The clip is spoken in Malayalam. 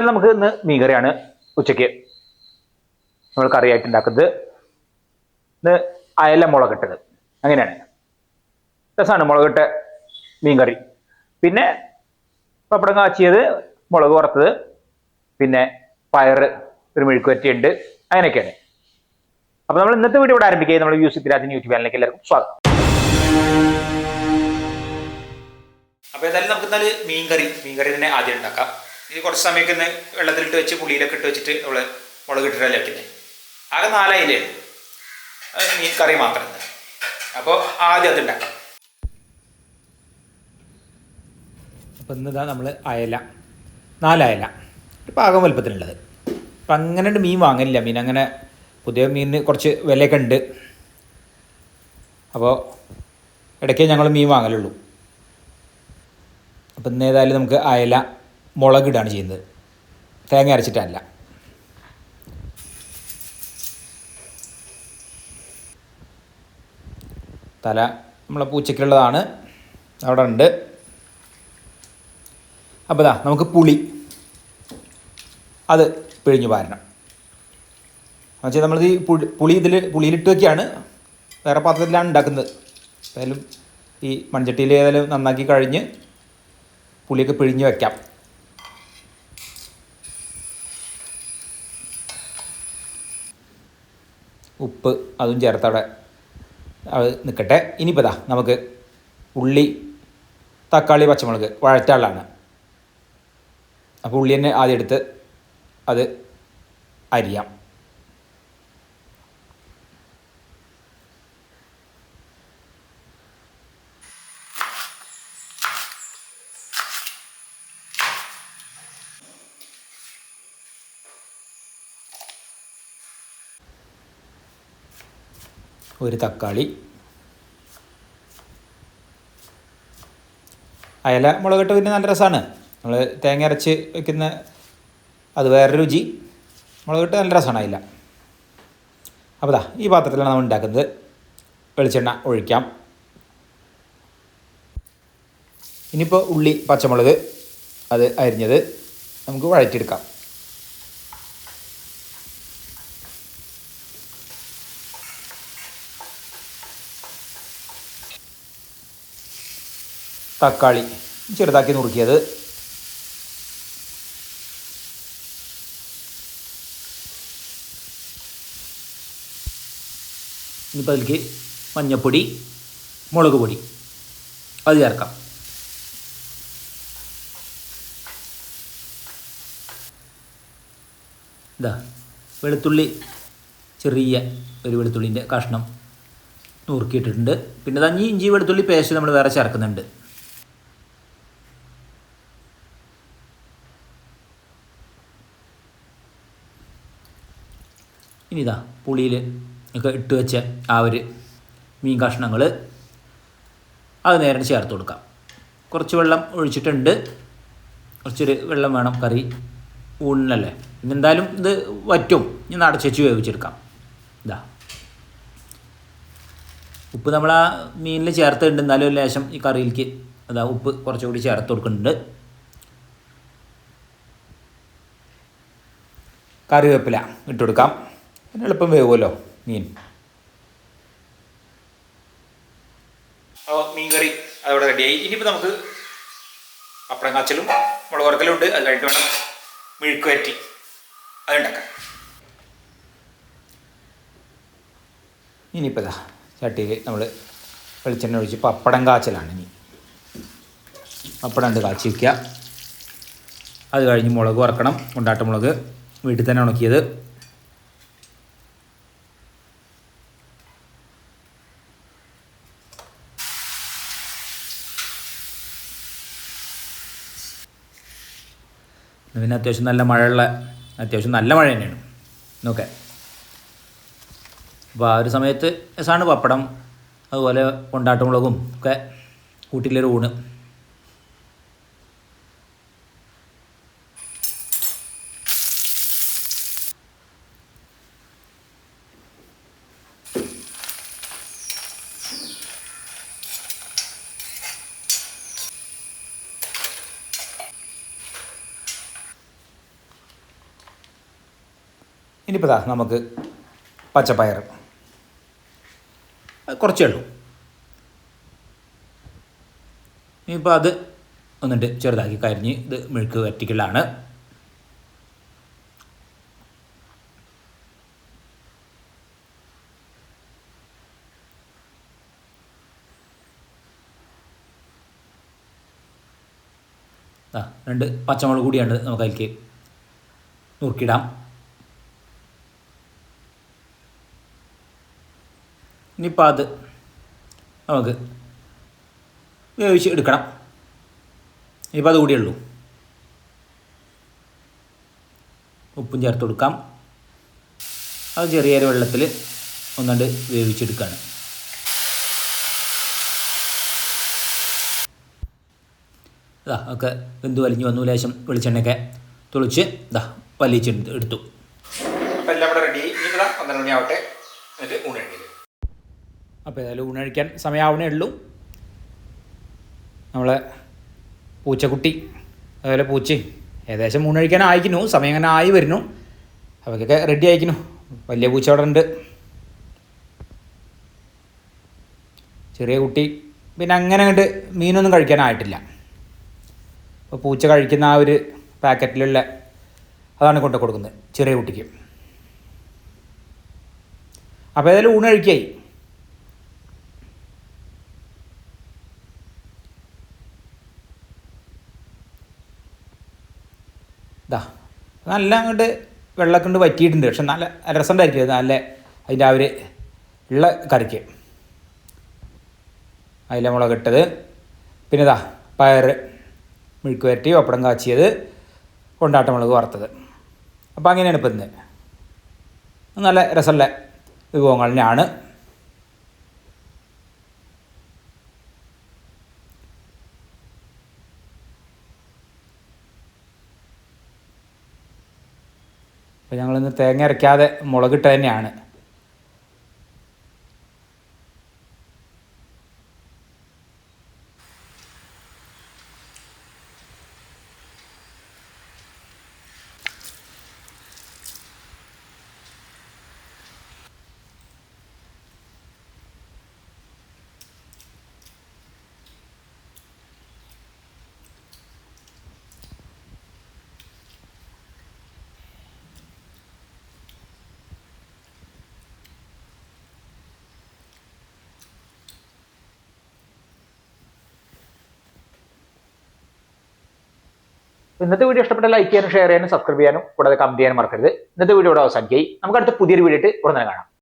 നമുക്ക് ഇന്ന് മീൻകറിയാണ് ഉച്ചയ്ക്ക് നമ്മൾ കറിയായിട്ട് ഉണ്ടാക്കുന്നത്. ഇന്ന് അയല മുളകിട്ടത് അങ്ങനെയാണ്. രസമാണ് മുളകിട്ട മീൻകറി. പിന്നെ പപ്പടം കാച്ചിയത് മുളക് വറുത്തത് പിന്നെ പയറ് ഒരു മെഴുക്കുവരട്ടിയുണ്ട് അങ്ങനെയൊക്കെയാണ്. അപ്പൊ നമ്മൾ ഇന്നത്തെ വീഡിയോ ഇവിടെ ആരംഭിക്കുക. നമ്മൾ യൂസ് രാജൻ യൂട്യൂബ് ചാനലിലേക്ക് എല്ലാവർക്കും സ്വാഗതം. അപ്പോൾ ഏതായാലും നമുക്ക് എന്നാൽ മീൻകറി മീൻകറി തന്നെ ആദ്യം ഉണ്ടാക്കാം. ഇത് കുറച്ച് സമയമൊക്കെ ഒന്ന് വെള്ളത്തിലിട്ട് വെച്ച് പുളിയിലൊക്കെ ഇട്ട് വെച്ചിട്ട് നമ്മൾ മുളക് ഇട്ടിട്ടല്ലേ വെക്കുന്നത് ആകെ നാലായില്ലേ? അത് മീൻ കറി മാത്രം അപ്പോൾ ആദ്യം അത് ഉണ്ടാക്കാം. അപ്പോൾ ഇന്നിതാ നമ്മൾ അയല. നാലയല. ഒരു പാകം വലുപ്പത്തിനുള്ളത് അപ്പം അങ്ങനെ മീൻ വാങ്ങലില്ല. മീൻ അങ്ങനെ പുതിയ മീനിന് കുറച്ച് വിലയൊക്കെ ഉണ്ട്. അപ്പോൾ ഇടയ്ക്കേ ഞങ്ങൾ മീൻ വാങ്ങലുള്ളൂ. അപ്പം ഇന്ന് ഏതായാലും നമുക്ക് അയല മുളകിടാണ് ചെയ്യുന്നത്. തേങ്ങ അരച്ചിട്ടല്ല. തല നമ്മളെ പൂച്ചയ്ക്കുള്ളതാണ്. അവിടെ ഉണ്ട്. അപ്പോൾ ഇതാ നമുക്ക് പുളി. അത് പിഴിഞ്ഞു പാരണം എന്നുവെച്ചാൽ നമ്മളിത് ഈ പുളി പുളി ഇതിൽ പുളിയിലിട്ട് വയ്ക്കുകയാണ് വേറെ പാത്രത്തിലാണ് ഉണ്ടാക്കുന്നത്. ഏതായാലും ഈ മൺചട്ടിയിൽ ഏതായാലും നന്നാക്കി കഴിഞ്ഞ് പുളിയൊക്കെ പിഴിഞ്ഞ് വെക്കാം. ഉപ്പ് അതും ചേർത്തവിടെ. അത് നിൽക്കട്ടെ ഇനിയിപ്പോൾ ഇതാ നമുക്ക് ഉള്ളി തക്കാളി പച്ചമുളക് വഴറ്റാളാണ് അപ്പോൾ ഉള്ളി തന്നെ ആദ്യം എടുത്ത് അത് അരിയാം. ഒരു തക്കാളി അയല മുളകിട്ട് പിന്നെ നല്ല രസമാണ് നമ്മൾ തേങ്ങ അരച്ച് വെക്കുന്ന അത് വേറെ രുചി. മുളകിട്ട് നല്ല രസമാണ് അയല. അപ്പോൾ ദാ ഈ പാത്രത്തിലാണ് നമ്മൾ ഉണ്ടാക്കുന്നത്. വെളിച്ചെണ്ണ ഒഴിക്കാം. ഇനിയിപ്പോൾ ഉള്ളി പച്ചമുളക് അത് അരിഞ്ഞത് നമുക്ക് വഴറ്റിയെടുക്കാം. തക്കാളി ചെറുതാക്കി നുറുക്കിയത്. ഇനിയിപ്പോൾ അതിലേക്ക് മഞ്ഞപ്പൊടി മുളക് പൊടി അത് ചേർക്കാം. ഇതാ വെളുത്തുള്ളി ചെറിയ ഒരു വെളുത്തുള്ളിന്റെ കഷ്ണം നുറുക്കിയിട്ടിട്ടുണ്ട്. പിന്നെ തഞ്ഞി ഇഞ്ചി വെളുത്തുള്ളി പേസ്റ്റ് നമ്മൾ വേറെ ചേർക്കുന്നുണ്ട്. ഇനി ഇതാ പുളിയിൽ ഒക്കെ ഇട്ട് വെച്ച ആ ഒരു മീൻ കഷ്ണങ്ങൾ അത് നേരെ ചേർത്ത് കൊടുക്കാം. കുറച്ച് വെള്ളം ഒഴിച്ചിട്ടുണ്ട്. കുറച്ചൊരു വെള്ളം വേണം കറി ഊണിനല്ലേ? പിന്നെ എന്തായാലും ഇത് വറ്റും. ഇനി അടച്ചു വേവിച്ചെടുക്കാം. ഇതാ. ഉപ്പ് നമ്മൾ ആ മീനിൽ ചേർത്തിട്ടുണ്ട്. എന്നാലും ലേശം ഈ കറിയിലേക്ക് അതാ ഉപ്പ് കുറച്ചുകൂടി ചേർത്ത് കൊടുക്കുന്നുണ്ട്. കറിവേപ്പില ഇട്ട് കൊടുക്കാം. പിന്നെ എളുപ്പം വേവുമല്ലോ മീൻ. അപ്പോൾ മീൻ കറി അതവിടെ റെഡിയായി ഇനിയിപ്പോൾ നമുക്ക് പപ്പടം കാച്ചലും മുളക് വറക്കലും ഉണ്ട്. അത് കഴിഞ്ഞിട്ട് വേണം മെഴുക്ക് വരട്ടി. അതുണ്ടാക്കാം ഇനിയിപ്പോൾ ഇതാ ചട്ടിയിൽ നമ്മൾ വെളിച്ചെണ്ണ ഒഴിച്ച് പപ്പടം കാച്ചലാണ് ഇനി. പപ്പടം ഉണ്ട് കാച്ചി വയ്ക്കുക അത് കഴിഞ്ഞ് മുളക് വറക്കണം. കൊണ്ടാട്ട മുളക്. വീട്ടിൽ തന്നെ ഉണക്കിയത്. പിന്നെ അത്യാവശ്യം നല്ല മഴയുള്ള അത്യാവശ്യം നല്ല മഴ തന്നെയാണ്. നോക്കെ അപ്പോൾ ആ ഒരു സമയത്ത് രസമാണ് പപ്പടം അതുപോലെ കൊണ്ടാട്ടമുളകും ഒക്കെ കൂട്ടിലൊരു ഊണ്. ഇനിയിപ്പോൾ ദാ നമുക്ക് പച്ചപ്പയർ. കുറച്ചേ ഉള്ളൂ. ഇനിയിപ്പോൾ അത് ഒന്നിട്ട് ചെറുതാക്കി കരിഞ്ഞ് ഇത് മെഴുക്ക് വറ്റിക്കലാണ് ആ രണ്ട് പച്ചമുളക് കൂടിയാണ് നമുക്ക് അതിലേക്ക് നുറുക്കിടാം. ഇനിയിപ്പോൾ അത് നമുക്ക് വേവിച്ച് എടുക്കണം. ഇനിയിപ്പോൾ അത് കൂടിയുള്ളൂ ഉപ്പും ചേർത്ത് കൊടുക്കാം. അത് ചെറിയൊരു വെള്ളത്തിൽ ഒന്നുകൊണ്ട് വേവിച്ചെടുക്കുകയാണ് ഇതാ ഒക്കെ വെന്ത് വലിഞ്ഞു വന്നു. ലേശം വെളിച്ചെണ്ണയൊക്കെ തുളിച്ച് ഇതാ വലിച്ചെടുത്ത് എടുത്തു. എല്ലാം ഇവിടെ റെഡി ഇനിയിപ്പോൾ പന്ത്രണ്ട് മണിയാവട്ടെ എന്നിട്ട് ഊണഴിക്കൽ അപ്പോൾ ഏതായാലും ഊണഴിക്കാൻ സമയമാവണേ ഉള്ളൂ. നമ്മളെ പൂച്ചക്കുട്ടി അതുപോലെ പൂച്ച ഏകദേശം ഊണഴിക്കാൻ ആയിക്കുന്നു. സമയം അങ്ങനെ ആയി വരുന്നു. അവയ്ക്കൊക്കെ റെഡി ആയിക്കുന്നു. വലിയ പൂച്ച അവിടെ ഉണ്ട്. ചെറിയ കുട്ടി പിന്നെ അങ്ങനെ അങ്ങോട്ട് മീനൊന്നും കഴിക്കാനായിട്ടില്ല അപ്പോൾ പൂച്ച കഴിക്കുന്ന ആ ഒരു പാക്കറ്റിലുള്ള അതാണ് കൊണ്ടു കൊടുക്കുന്നത് ചെറിയ കുട്ടിക്ക്. അപ്പോൾ ഏതായാലും ഊണ് കഴിക്കായി ഇതാ നല്ല അങ്ങോട്ട് വെള്ളമൊക്കെ കൊണ്ട് വറ്റിയിട്ടുണ്ട്. പക്ഷെ നല്ല രസമുണ്ടായിരിക്കും. നല്ല അതിന്റെ ആ ഒരു ഉള്ള കറിക്ക്. അതിലെ മുളകിട്ടത് പിന്നെ ഇതാ പയർ മെഴുക്ക് വരട്ടി പപ്പടം കാച്ചിയത് കൊണ്ടാട്ട മുളക് വറുത്തത്. അപ്പോൾ അങ്ങനെയാണ് ഇപ്പം ഇന്ന്. നല്ല രസമുള്ള വിഭവങ്ങൾ തന്നെയാണ്. തേങ്ങ അരയ്ക്കാതെ മുളകിട്ട് തന്നെയാണ്. ഇന്നത്തെ വീഡിയോ ഇഷ്ടപ്പെട്ട ലൈക്ക് ചെയ്യാനും ഷെയർ ചെയ്യാനും സബ്സ്ക്രൈബ് ചെയ്യാനും കൂടാതെ കമന്റ് ചെയ്യാനും മറക്കരുത്. ഇന്നത്തെ വീഡിയോ ഇവിടെ അവസാനിക്കായി നമുക്ക് അടുത്ത പുതിയൊരു വീഡിയോ ഉടനെ കാണാം.